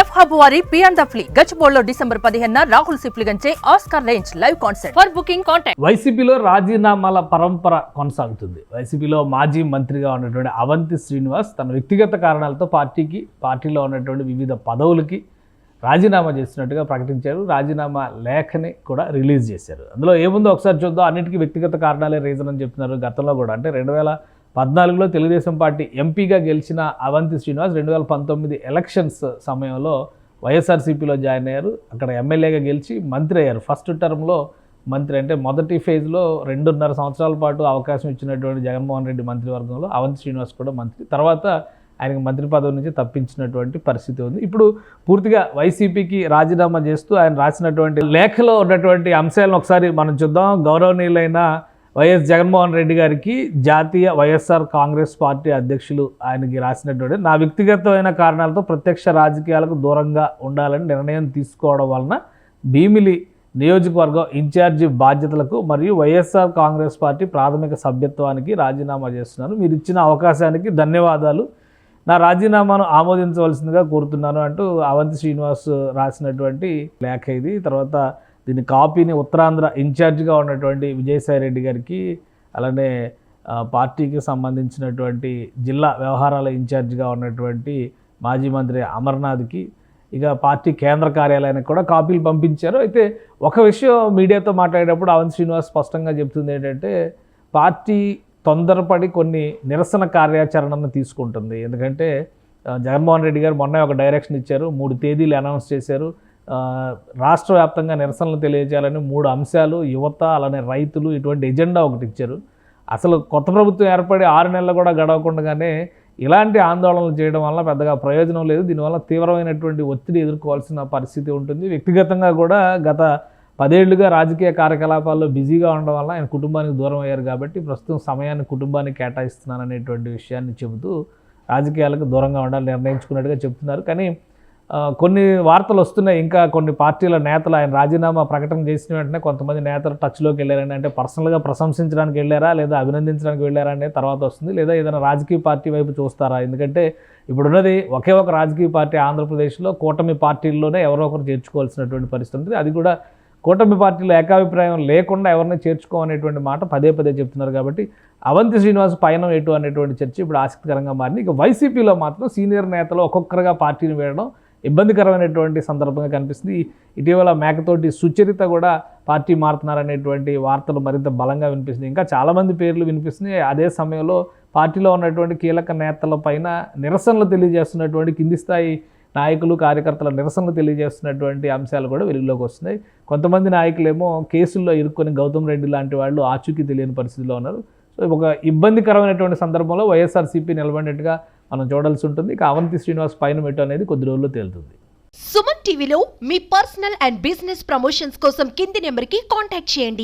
F hub వారి పియాన్ the flea గచ్చిబోల్లో డిసెంబర్ పదిహేన Rahul సిప్లిగంచే Oscar range live concert. For booking contact. వైసీపీలో రాజీనామాల పరంపర కొనసాగుతుంది. వైసీపీలో మాజీ మంత్రిగా ఉన్నటువంటి అవంతి శ్రీనివాస్ తన వ్యక్తిగత కారణాలతో పార్టీకి పార్టీలో ఉన్నటువంటి వివిధ పదవులకి రాజీనామా చేస్తున్నట్టుగా ప్రకటించారు. రాజీనామా లేఖని కూడా రిలీజ్ చేశారు. అందులో ఏముందో ఒకసారి చూద్దాం. అన్నిటికీ వ్యక్తిగత కారణాలే రీజన్ అని చెప్తున్నారు గతంలో కూడా. అంటే రెండు వేల పద్నాలుగులో తెలుగుదేశం పార్టీ ఎంపీగా గెలిచిన అవంతి శ్రీనివాస్ రెండు వేల పంతొమ్మిది ఎలక్షన్స్ సమయంలో వైఎస్ఆర్సీపీలో జాయిన్ అయ్యారు. అక్కడ ఎమ్మెల్యేగా గెలిచి మంత్రి అయ్యారు. ఫస్ట్ టర్మ్లో మంత్రి అంటే మొదటి ఫేజ్లో రెండున్నర సంవత్సరాల పాటు అవకాశం ఇచ్చినటువంటి జగన్మోహన్ రెడ్డి మంత్రివర్గంలో అవంతి శ్రీనివాస్ కూడా మంత్రి. తర్వాత ఆయనకు మంత్రి పదవి నుంచి తప్పించినటువంటి పరిస్థితి ఉంది. ఇప్పుడు పూర్తిగా వైసీపీకి రాజీనామా చేస్తూ ఆయన రాసినటువంటి లేఖలో ఉన్నటువంటి అంశాలను ఒకసారి మనం చూద్దాం. గౌరవనీయులైన వైఎస్ జగన్మోహన్ రెడ్డి గారికి జాతీయ వైఎస్ఆర్ కాంగ్రెస్ పార్టీ అధ్యక్షులు ఆయనకి రాసినటువంటి నా వ్యక్తిగతమైన కారణాలతో ప్రత్యక్ష రాజకీయాలకు దూరంగా ఉండాలని నిర్ణయం తీసుకోవడం వలన భీమిలి నియోజకవర్గం ఇన్ఛార్జి బాధ్యతలకు మరియు వైఎస్ఆర్ కాంగ్రెస్ పార్టీ ప్రాథమిక సభ్యత్వానికి రాజీనామా చేస్తున్నాను. మీరు ఇచ్చిన అవకాశానికి ధన్యవాదాలు. నా రాజీనామాను ఆమోదించవలసిందిగా కోరుతున్నాను అంటూ అవంతి శ్రీనివాస్ రాసినటువంటి లేఖ ఇది. తర్వాత దీని కాపీని ఉత్తరాంధ్ర ఇన్ఛార్జ్గా ఉన్నటువంటి విజయసాయి రెడ్డి గారికి అలానే పార్టీకి సంబంధించినటువంటి జిల్లా వ్యవహారాల ఇన్ఛార్జ్గా ఉన్నటువంటి మాజీ మంత్రి అమర్నాథ్కి ఇక పార్టీ కేంద్ర కార్యాలయానికి కూడా కాపీలు పంపించారు. అయితే ఒక విషయం మీడియాతో మాట్లాడేటప్పుడు అవంతి శ్రీనివాస్ స్పష్టంగా చెప్తుంది ఏంటంటే పార్టీ తొందరపడి కొన్ని నిరసన కార్యాచరణను తీసుకుంటుంది. ఎందుకంటే జగన్మోహన్ రెడ్డి గారు మొన్న ఒక డైరెక్షన్ ఇచ్చారు మూడు తేదీలు అనౌన్స్ చేశారు. రాష్ట్ర వ్యాప్తంగా నిరసనలు తెలియజేయాలని మూడు అంశాలు యువత అలానే రైతులు ఇటువంటి ఎజెండా ఒకటి ఇచ్చారు. అసలు కొత్త ప్రభుత్వం ఏర్పడి ఆరు నెలలు కూడా గడవకుండానే ఇలాంటి ఆందోళనలు చేయడం వల్ల పెద్దగా ప్రయోజనం లేదు. దీనివల్ల తీవ్రమైనటువంటి ఒత్తిడి ఎదుర్కోవాల్సిన పరిస్థితి ఉంటుంది. వ్యక్తిగతంగా కూడా గత పదేళ్ళుగా రాజకీయ కార్యకలాపాల్లో బిజీగా ఉండడం వల్ల ఆయన కుటుంబానికి దూరం అయ్యారు కాబట్టి ప్రస్తుతం సమయాన్ని కుటుంబానికి కేటాయిస్తున్నాననేటువంటి విషయాన్ని చెబుతూ రాజకీయాలకు దూరంగా ఉండాలని నిర్ణయించుకున్నట్టుగా చెప్తున్నారు కానీ కొన్ని వార్తలు వస్తున్నాయి. ఇంకా కొన్ని పార్టీల నేతలు ఆయన రాజీనామా ప్రకటన చేసిన వెంటనే కొంతమంది నేతలు టచ్లోకి వెళ్ళారని అంటే పర్సనల్గా ప్రశంసించడానికి వెళ్ళారా లేదా అభినందించడానికి వెళ్ళారా అనేది తర్వాత వస్తుంది. లేదా ఏదైనా రాజకీయ పార్టీ వైపు చూస్తారా? ఎందుకంటే ఇప్పుడున్నది ఒకే ఒక రాజకీయ పార్టీ ఆంధ్రప్రదేశ్లో కూటమి పార్టీల్లోనే ఎవరో ఒకరు చేర్చుకోవాల్సినటువంటి పరిస్థితి ఉంటుంది అది కూడా కూటమి పార్టీలో ఏకాభిప్రాయం లేకుండా ఎవరిని చేర్చుకోమనేటువంటి మాట పదే పదే చెప్తున్నారు కాబట్టి అవంతి శ్రీనివాస్ పయనం ఎటు అనేటువంటి చర్చ ఇప్పుడు ఆసక్తికరంగా మారింది. ఇక వైసీపీలో మాత్రం సీనియర్ నేతలు ఒక్కొక్కరుగా పార్టీని వేయడం ఇబ్బందికరమైనటువంటి సందర్భంగా కనిపిస్తుంది. ఇటీవల మేకతోటి సుచరిత కూడా పార్టీ మారుతున్నారనేటువంటి వార్తలు మరింత బలంగా వినిపిస్తుంది ఇంకా చాలామంది పేర్లు వినిపిస్తున్నాయి. అదే సమయంలో పార్టీలో ఉన్నటువంటి కీలక నేతల పైన నిరసనలు తెలియజేస్తున్నటువంటి కింది స్థాయి నాయకులు కార్యకర్తల నిరసనలు తెలియజేస్తున్నటువంటి అంశాలు కూడా వెలుగులోకి వస్తున్నాయి. కొంతమంది నాయకులేమో కేసుల్లో ఇరుక్కొని గౌతమ్ రెడ్డి లాంటి వాళ్ళు ఆచూకీ తెలియని పరిస్థితిలో ఉన్నారు. సో ఒక ఇబ్బందికరమైనటువంటి సందర్భంలో వైఎస్ఆర్సీపీ నిలబడినట్టుగా మనం చూడాల్సి ఉంటుంది. ఇక అవంతి శ్రీనివాస్ పైన మెట్టు అనేది కొద్ది రోజుల్లో తేలుతుంది. సుమన్ టీవీలో మీ పర్సనల్ అండ్ బిజినెస్ ప్రమోషన్స్ కోసం కింది నెంబర్కి కాంటాక్ట్ చేయండి.